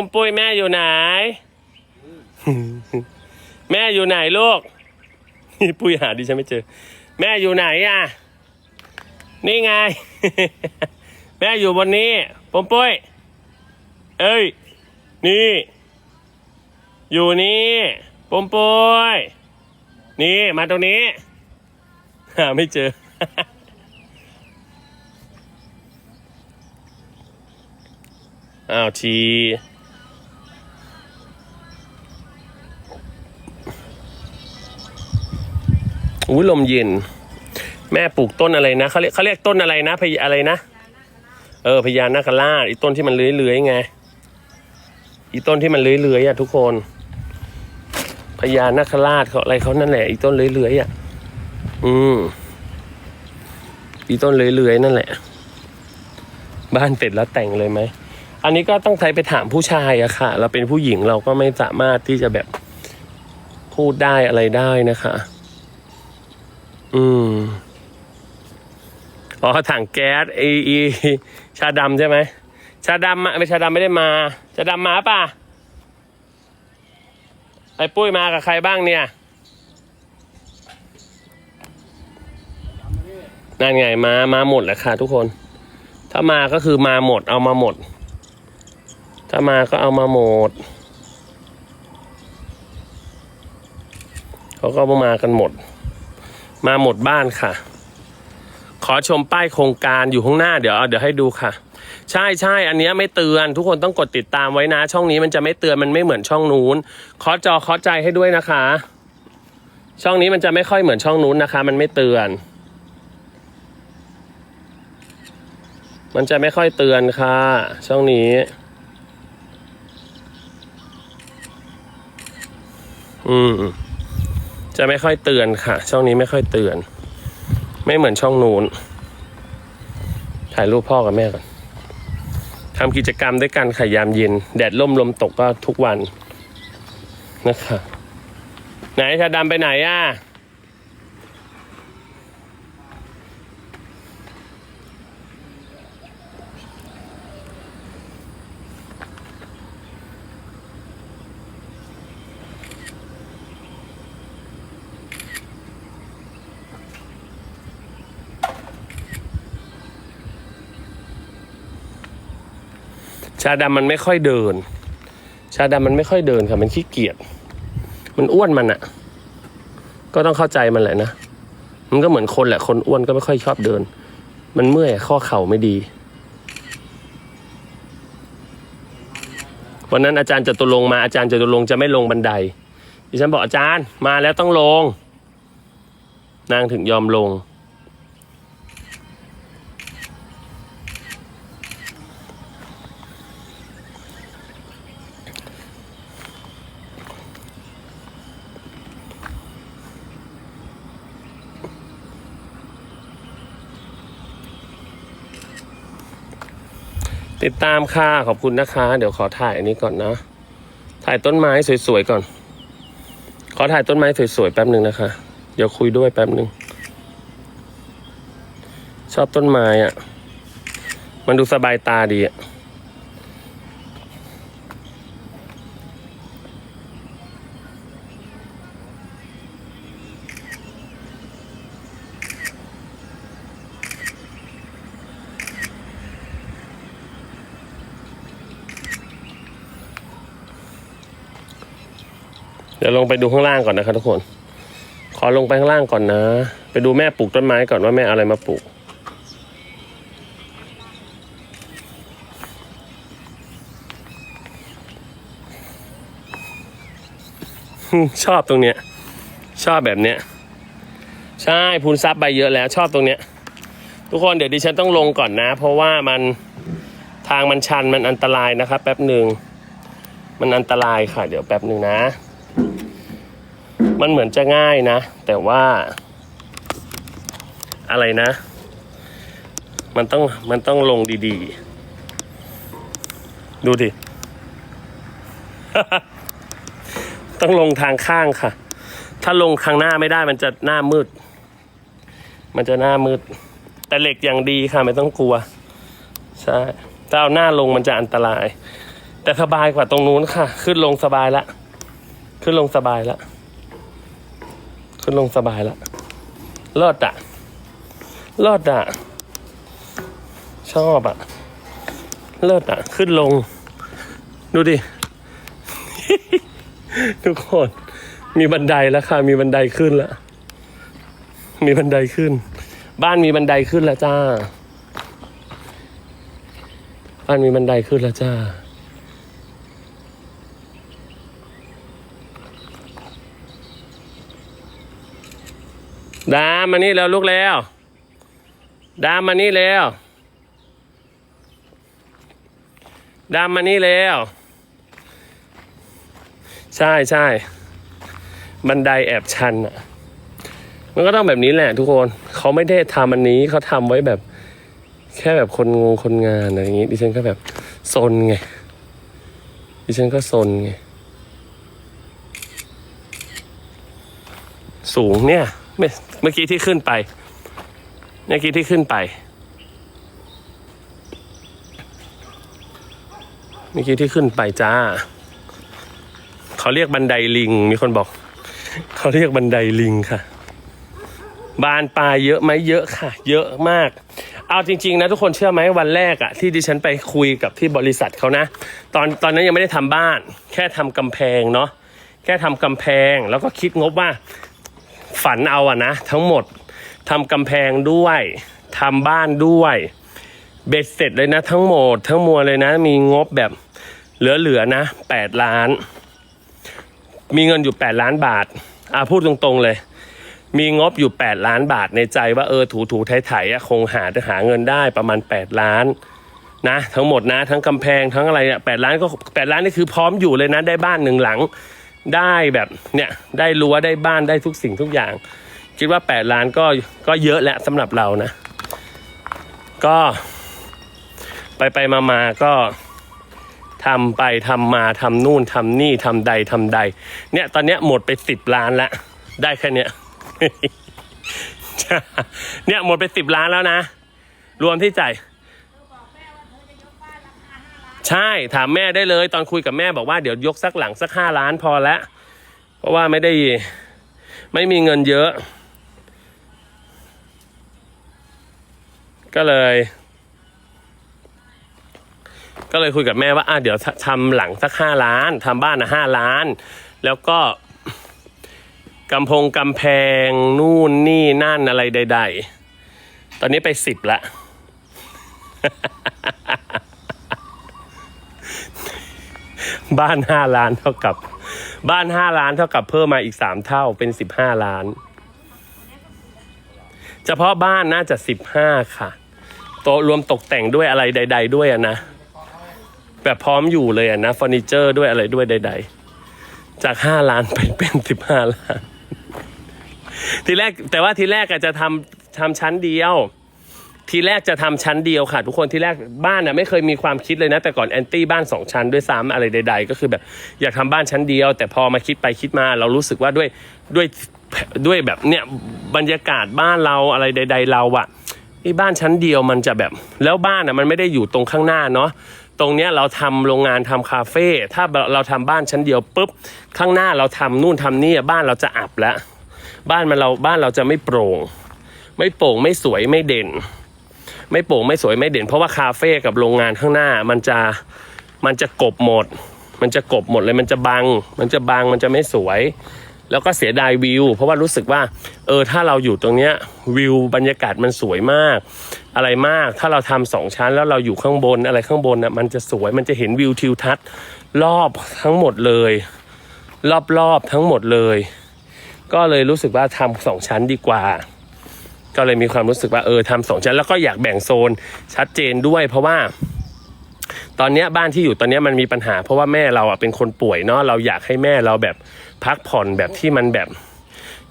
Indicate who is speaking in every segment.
Speaker 1: ปุ้มปุ้ยแม่อยู่ไหน แม่อยู่ไหนลูก ปุ้ยหาดิฉันไม่เจอ แม่อยู่ไหนอะ นี่ไง แม่อยู่บนนี้ปุ้มปุ้ย เอ้ย นี่ อยู่นี่ปุ้มปุ้ย นี่มาตรงนี้ หาไม่เจออ้าวที อุ้ยลมเย็น แม่ปลูกต้นอะไรนะเขาเรียกเขาเรียกต้นอะไรนะพญอะไรนะ เออพญานาคราชอีต้นที่มันเลื้อยๆไง อีต้นที่มันเลื้อยๆอะทุกคนพญานาคราชเขาอะไรเขานั่นแหละอีต้นเลื้อยๆอะ อืมอีต้นเลื้อยๆนั่นแหละ บ้านเสร็จแล้วแต่งเลยไหมอันนี้ก็ต้องใช้ไปถามผู้ชายอะค่ะ เราเป็นผู้หญิงเราก็ไม่สามารถที่จะแบบพูดได้อะไรได้นะคะ อืม อ๋อถังแก๊สไอไอชาดำใช่ไหม ชาดำอะไม่ชาดำไม่ได้มา ชาดำมาป่ะ ไอ้ปุ้ยมากับใครบ้างเนี่ย นั่นไงมา มาหมดแหละค่ะทุกคน ถ้ามาก็คือมาหมด เอามาหมด ถ้ามาก็เอามาหมด เขาก็มากันหมด มาหมดบ้านค่ะ ขอชมป้ายโครงการอยู่ข้างหน้าเดี๋ยวเอาเดี๋ยวให้ดูค่ะ ใช่ใช่อันนี้ไม่เตือนทุกคนต้องกดติดตามไว้นะ ช่องนี้มันจะไม่เตือนมันไม่เหมือนช่องนู้นขอจอขอใจให้ด้วยนะคะ ช่องนี้มันจะไม่ค่อยเหมือนช่องนู้นนะคะ มันไม่เตือน มันจะไม่ค่อยเตือนค่ะ ช่องนี้ อืม จะไม่ค่อยเตือนค่ะ ช่องนี้ไม่ค่อยเตือน ไม่เหมือนช่องนู้นถ่ายรูปพ่อกับแม่ก่อนทำกิจกรรมด้วยกันค่ะยามเย็น แดดล่มลมตกก็ทุกวันนะคะไหนชาดำไปไหนอะ ชาดำมันไม่ค่อยเดิน ชาดำมันไม่ค่อยเดินค่ะ มันขี้เกียจมันอ้วนมันอะก็ต้องเข้าใจมันแหละนะมันก็เหมือนคนแหละคนอ้วนก็ไม่ค่อยชอบเดิน มันเมื่อยข้อเข่าไม่ดี วันนั้นอาจารย์จตุรงมาอาจารย์จตุรงจะไม่ลงบันไดดิฉันบอกอาจารย์มาแล้วต้องลง นางถึงยอมลง ติดตามค่ะขอบคุณนะคะ เดี๋ยวขอถ่ายอันนี้ก่อนนะ ถ่ายต้นไม้สวยๆก่อน ขอถ่ายต้นไม้สวยๆแป๊บหนึ่งนะคะ เดี๋ยวคุยด้วยแป๊บหนึ่งชอบต้นไม้อะ่ะ มันดูสบายตาดีอะ่ะ เดี๋ยวลงไปดูข้างล่างก่อนนะครับทุกคน ขอลงไปข้างล่างก่อนนะ ไปดูแม่ปลูกต้นไม้ก่อนว่าแม่เอาอะไรมาปลูก ชอบตรงเนี้ย ชอบแบบเนี้ย ใช่พูนซับใบเยอะแล้ว ชอบตรงเนี้ย ทุกคนเดี๋ยวดิฉันต้องลงก่อนนะ เพราะว่ามันทางมันชันมันอันตรายนะครับ แป๊บหนึ่ง มันอันตรายค่ะ เดี๋ยวแป๊บหนึ่งนะ มันเหมือนจะง่ายนะ แต่ว่า อะไรนะ มันต้องมันต้องลงดีๆ ดูดิ ต้องลงทางข้างค่ะ ถ้าลงทางหน้าไม่ได้มันจะหน้ามืด มันจะหน้ามืด แต่เหล็กอย่างดีค่ะ ไม่ต้องกลัว ใช่ถ้าเอาหน้าลงมันจะอันตราย แต่สบายกว่าตรงนู้นค่ะ ขึ้นลงสบายละขึ้นลงสบายและ ขึ้นลงสบายละเลิศอะเลิศอะชอบอะเลิศอะขึ้นลง ดูดิ ทุกคน มีบันไดแล้วค่ะ มีบันไดขึ้นแล้วมีบันไดขึ้น บ้านมีบันไดขึ้นแล้วจ้า บ้านมีบันไดขึ้นแล้วจ้า ดามานี่แล้วลูกแล้ว ดามานี่แล้ว ดามมานี่แล้ว ใช่ใช่บันไดแอบชันอะ มันก็ต้องแบบนี้แหละทุกคน เขาไม่ได้ทำอันนี้เขาทำไว้แบบ แค่แบบคนงงคนงานอะไรอย่างงี้ดิฉันก็แบบซนไง ดิฉันก็ซนไง สูงเนี่ย เมื่อกี้ที่ขึ้นไป เมื่อกี้ที่ขึ้นไป เมื่อกี้ที่ขึ้นไปจ้า เขาเรียกบันไดลิง มีคนบอก เขาเรียกบันไดลิงค่ะ บานปลายเยอะไหมเยอะค่ะ เยอะมาก เอาจริง ๆ นะทุกคนเชื่อไหมวันแรกอะที่ดิฉันไปคุยกับที่บริษัทเขานะ ตอนตอนนั้นยังไม่ได้ทำบ้าน แค่ทำกำแพงเนาะแค่ทำกำแพงแล้วก็คิดงบว่า ฝันเอาอะนะ ทั้งหมดทำกำแพงด้วยทำบ้านด้วย เบ็ดเสร็จเลยนะ ทั้งหมด ทั้งมวลเลยนะ มีงบแบบเหลือๆนะแปดล้าน มีเงินอยู่แปดล้านบาทอะพูดตรงๆเลย มีงบอยู่ 8 ล้านบาทในใจว่าเออถูถูไถไถๆอะคงหาจะหาเงินได้ประมาณ 8 ล้านนะทั้งหมดนะทั้งกำแพงทั้งอะไรเนี่ยแล้านก็แล้านนี่คือพร้อมอยู่เลยนะได้บ้านหนึ่งหลัง ได้แบบเนี่ยได้รั้วได้บ้านได้ทุกสิ่งทุกอย่าง คิดว่า 8 ล้านก็ก็เยอะแล้วสำหรับเรานะ ก็ ไปไปมามาก็ทำไปทำมาทำนู่นทำนี่ทำใดทำใด เนี่ยตอนเนี้ยหมดไปสิบล้านล้วได้แค่เนี้ยเนี่ยหมดไปสิบล้านแล้วนะ รวมที่จ่าย ใช่ถามแม่ได้เลย ตอนคุยกับแม่บอกว่าเดี๋ยวยกสักหลังสักห้าล้านพอแล้วเพราะว่าไม่ได้ไม่มีเงินเยอะ ก็เลย ก็เลยคุยกับแม่ว่าอะเดี๋ยวทำหลังสักห้าล้านทำบ้านนะห้าล้าน แล้วก็กำพงกำแพงนู่นนี่นั่นอะไรใด ๆ ตอนนี้ไปสิบละ บ้านห้าล้านเท่ากับ บ้านห้าล้านเท่ากับเพิ่มมาอีกสามเท่าเป็นสิบห้าล้าน เฉพาะบ้านน่าจะสิบห้าค่ะ โต๊ะรวมตกแต่งด้วยอะไรใด ๆ ด้วยอะนะ แบบพร้อมอยู่เลยอะนะเฟอร์นิเจอร์ด้วยอะไรด้วยใด ๆ จากห้าล้านเป็นเป็นสิบห้าล้าน ทีแรกแต่ว่าทีแรกอาจจะทำทำชั้นเดียว ทีแรกจะทำชั้นเดียวค่ะ ทุกคนที่แรกบ้านน่ะไม่เคยมีความคิดเลยนะ แต่ก่อนแอนตี้บ้านสองชั้นด้วยซ้ำอะไรใด ๆ ก็คือแบบอยากทำบ้านชั้นเดียว แต่พอมาคิดไปคิดมาเรารู้สึกว่าด้วยด้วยด้วยแบบเนี่ยบรรยากาศบ้านเราอะไรใด ๆ เราอะนี่บ้านชั้นเดียวมันจะแบบ แล้วบ้านอะมันไม่ได้อยู่ตรงข้างหน้าเนาะตรงเนี้ยเราทำโรงงานทำคาเฟ่ถ้าเราทำบ้านชั้นเดียวปุ๊บข้างหน้าเราทำนู่นทำนี่บ้านเราจะอับแล้วบ้านมันเราบ้านเราจะไม่โปร่ง ไม่โปร่งไม่สวยไม่เด่น ไม่โปร่งไม่สวยไม่เด่น เพราะว่าคาเฟ่กับโรงงานข้างหน้า มันจะมันจะกบหมด มันจะกบหมดเลยมันจะบัง มันจะบังมันจะไม่สวย แล้วก็เสียดายวิว เพราะว่ารู้สึกว่า เออถ้าเราอยู่ตรงเนี้ยวิวบรรยากาศมันสวยมาก อะไรมากถ้าเราทำสองชั้นแล้วเราอยู่ข้างบนอะไรข้างบนน่ะมันจะสวยมันจะเห็นวิวทิวทัศน์รอบทั้งหมดเลย รอบๆทั้งหมดเลย ก็เลยรู้สึกว่าทำสองชั้นดีกว่า ก็เลยมีความรู้สึกว่าเออทำสองชั้นแล้วก็อยากแบ่งโซนชัดเจนด้วย เพราะว่า ตอนเนี้ยบ้านที่อยู่ตอนเนี้ยมันมีปัญหา เพราะว่าแม่เราอะเป็นคนป่วยเนาะเราอยากให้แม่เราแบบพักผ่อนแบบที่มันแบบ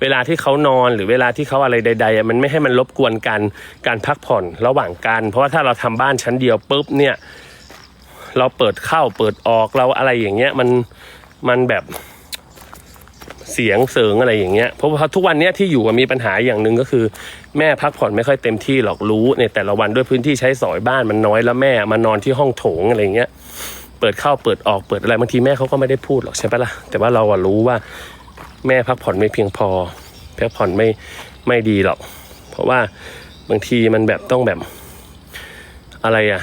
Speaker 1: เวลาที่เขานอนหรือเวลาที่เขาอะไรใดๆอะมันไม่ให้มันรบกวนกันการพักผ่อนระหว่างกันเพราะว่าถ้าเราทำบ้านชั้นเดียวปุ๊บเนี่ย เราเปิดเข้าเปิดออกเราอะไรอย่างเงี้ยมันมันแบบเสียงเสริงอะไรอย่างเงี้ยเพราะว่าทุกวันเนี้ยที่อยู่อะมีปัญหาอย่างหนึ่งก็คือ แม่พักผ่อนไม่ค่อยเต็มที่หรอกรู้ในแต่ละวันด้วยพื้นที่ใช้สอยบ้านมันน้อยแล้วแม่มานอนที่ห้องโถงอะไรอย่างเงี้ยเปิดเข้าเปิดออกเปิดอะไรบางทีแม่เขาก็ไม่ได้พูดหรอกใช่ปะล่ะแต่ว่าเราอะรู้ว่าแม่พักผ่อนไม่เพียงพอพักผ่อนไม่ไม่ดีหรอก เพราะว่าบางทีมันแบบต้องแบบอะไรอะ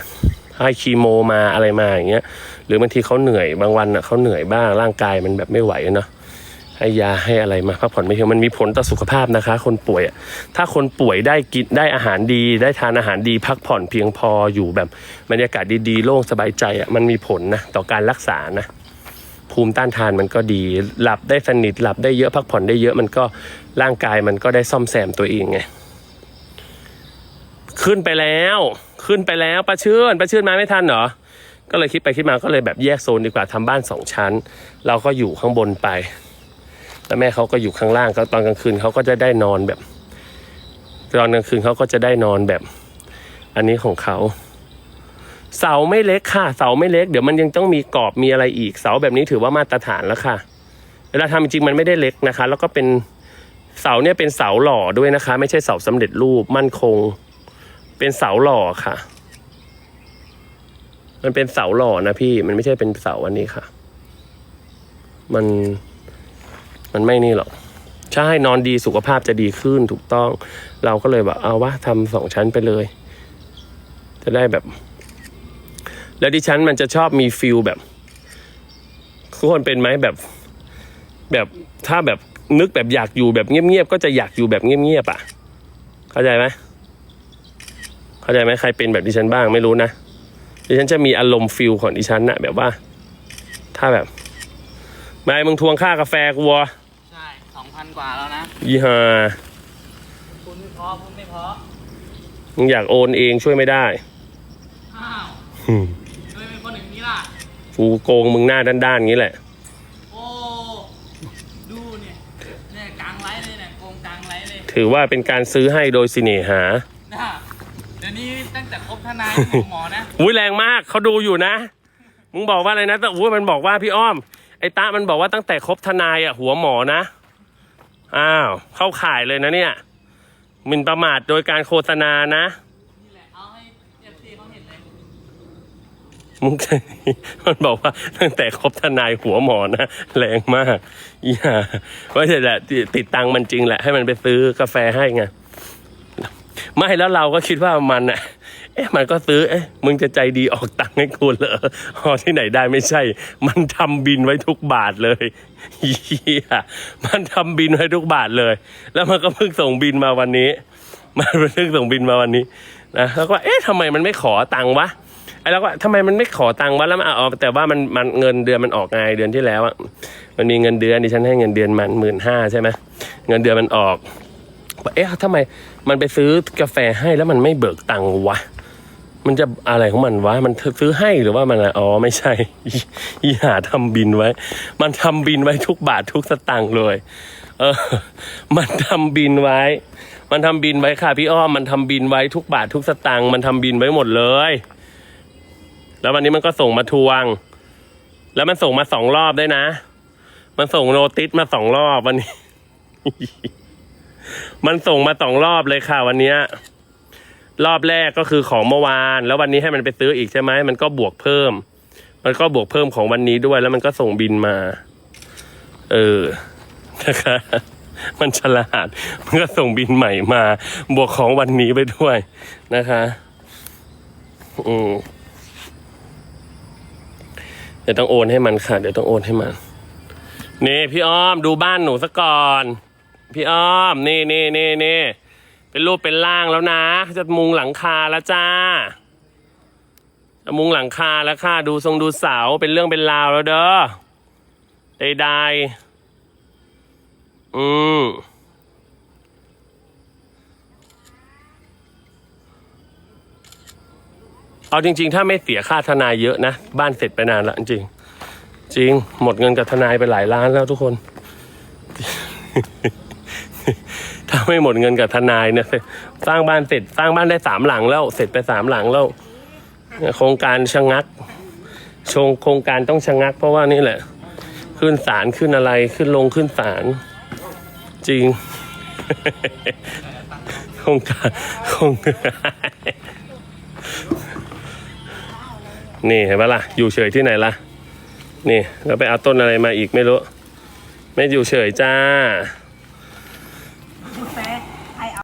Speaker 1: ให้คีโมมาอะไรมาอย่างเงี้ยหรือบางทีเขาเหนื่อยบางวันอะเขาเหนื่อยบ้างร่างกายมันแบบไม่ไหวเนาะ ให้ยาให้อะไรมาพักผ่อนไม่เพียงมันมีผลต่อสุขภาพนะคะ คนป่วยถ้าคนป่วยได้กินได้อาหารดี ได้ทานอาหารดี พักผ่อนเพียงพออยู่แบบบรรยากาศดีๆ โล่งสบายใจอะมันมีผลนะต่อการรักษานะภูมิต้านทานมันก็ดี หลับได้สนิทหลับได้เยอะพักผ่อนได้เยอะมันก็ร่างกายมันก็ได้ซ่อมแซมตัวเองไงขึ้นไปแล้ว ขึ้นไปแล้วประชื่นประชื่นมาไม่ทันเหรอก็เลยคิดไปคิดมาก็เลยแบบแยกโซนดีกว่าทำบ้านสองชั้น เราก็อยู่ข้างบนไป แล้วแม่เขาก็อยู่ข้างล่างก็ตอนกลางคืนเขาก็จะได้นอนแบบตอนกลางคืนเขาก็จะได้นอนแบบ อันนี้ของเขา เสาไม่เล็กค่ะ เสาไม่เล็ก เดี๋ยวมันยังต้องมีกรอบมีอะไรอีกเสาแบบนี้ถือว่ามาตรฐานแล้วค่ะ เวลาทำจริงมันไม่ได้เล็กนะคะ แล้วก็เป็นเสาเนี่ยเป็นเสาหล่อด้วยนะคะ ไม่ใช่เสาสำเร็จรูปมั่นคง เป็นเสาหล่อค่ะ มันเป็นเสาหล่อนะพี่ มันไม่ใช่เป็นเสาอันนี้ค่ะ มัน มันไม่นี่หรอก ใช่นอนดีสุขภาพจะดีขึ้นถูกต้อง เราก็เลยแบบเอาวะทำสองชั้นไปเลย จะได้แบบ แล้วดิฉันมันจะชอบมีฟิลแบบทุกคนเป็นไหมแบบแบบถ้าแบบนึกแบบอยากอยู่แบบเงียบๆก็จะอยากอยู่แบบเงียบๆอะ เข้าใจไหมเข้าใจไหมใครเป็นแบบดิฉันบ้างไม่รู้นะดิฉันจะมีอารมณ์ฟิลของดิฉันนะแบบว่า ถ้าแบบไม่มึงทวงค่ากาแฟกูวะ
Speaker 2: องพันกว่าแล้วนะ
Speaker 1: ยี่ห้า
Speaker 2: คุณไม่พอคุณไม่พอ
Speaker 1: มึงอยากโอนเองช่วยไม่ได้
Speaker 2: อ้าว
Speaker 1: อืม
Speaker 2: ทำไมเป็นคนอย่างนี้ล่ะ
Speaker 1: กูโกงมึงหน้าด้านๆอย่างนี้แหละ
Speaker 2: โอ้ ดูเนี่ยเนี่ยกลางไลฟ์เลยเนี่ยโกงกลางไลฟ์เลย
Speaker 1: ถือว่าเป็นการซื้อให้โดยสิเนหา
Speaker 2: นะเดี๋ยวนี้ตั้งแต่คบทนายหมอหมอนะ
Speaker 1: อุ้ยแรงมากเขาดูอยู่นะ มึงบอกว่าอะไรนะแต่อุ้ยมันบอกว่าพี่อ้อม ไอ้ตามันบอกว่าตั้งแต่คบทนายอะหัวหมอนะ อ้าว เข้าข่ายเลยนะเนี่ยหมินประมาทโดยการโฆษณานะ
Speaker 2: นี่แหละเอาให้เอฟซีเขาเห็นเลย
Speaker 1: มึง มันบอกว่าตั้งแต่คบทนายหัวหมอนะแรงมากอย่าว่าจะแหละติดตังค์มันจริงแหละ ให้มันไปซื้อกาแฟให้ไงไม่แล้วเราก็คิดว่ามันอะ เอ๊ะมันก็ซื้อเอ๊ะมึงจะใจดีออกตังค์ให้กูเหรอพอที่ไหนได้ไม่ใช่ มันทำบินไว้ทุกบาทเลยเฮียมันทำบินไว้ทุกบาทเลย แล้วมันก็เพิ่งส่งบินมาวันนี้ มันเพิ่งส่งบินมาวันนี้นะแล้วก็เอ๊ะทำไมมันไม่ขอตังค์วะไอ้เราก็ทำไมมันไม่ขอตังค์วะแล้วมันเอาแต่ว่ามันมันเงินเดือนมันออกไงเดือนที่แล้วอะมันมีเงินเดือนดิฉันให้เงินเดือนมันหมื่นห้าใช่ไหมเงินเดือนมันออกเอ๊ะทำไมมันไปซื้อกาแฟให้แล้วมันไม่เบิกตังค์วะ มันจะอะไรของมันวะ มันซื้อให้หรือว่ามันอะไรอ๋อไม่ใช่อีหาทำบินไว้ มันทำบินไว้ทุกบาททุกสตางค์เลย เออ มันทำบินไว้ มันทำบินไว้ค่ะพี่อ้อม มันทำบินไว้ทุกบาททุกสตางค์มันทำบินไว้หมดเลย แล้ววันนี้มันก็ส่งมาทวง แล้วมันส่งมาสองรอบได้นะ มันส่งโนติสมาสองรอบวันนี้ มันส่งมาสองรอบเลยค่ะวันเนี้ย รอบแรกก็คือของเมื่อวาน แล้ววันนี้ให้มันไปซื้ออีกใช่ไหมมันก็บวกเพิ่ม มันก็บวกเพิ่มของวันนี้ด้วยแล้วมันก็ส่งบินมา เออนะคะมันฉลาด มันก็ส่งบินใหม่มา บวกของวันนี้ไปด้วยนะคะอืมเดี๋ยวต้องโอนให้มันค่ะ เดี๋ยวต้องโอนให้มันนี่พี่อ้อมดูบ้านหนูซะก่อน พี่อ้อม นี่นี่นี่นี่ เป็นรูปเป็นร่างแล้วนะ จะมุงหลังคาแล้วจ้าจะมุงหลังคาแล้วค่ะ ดูทรงดูเสาเป็นเรื่องเป็นราวแล้วเด้อใดๆอืมเอาจริง ๆ ถ้าไม่เสียค่าทนายเยอะนะ บ้านเสร็จไปนานละจริง จริง หมดเงินกับทนายไปหลายล้านแล้วทุกคน ถ้าไม่หมดเงินกับทนายเนี่ยสร้างบ้านเสร็จสร้างบ้านได้สามหลังแล้ว เสร็จไปสามหลังแล้วโครงการชะงักชงโครงการต้องชะงัก เพราะว่านี่แหละ ขึ้นศาลขึ้นอะไรขึ้นลงขึ้นศาลจริง โครงการโครงนี่เห็นปะล่ะ อยู่เฉยที่ไหนล่ะ นี่แล้วไปเอาต้นอะไรมาอีกไม่รู้ ไม่อยู่เฉยจ้า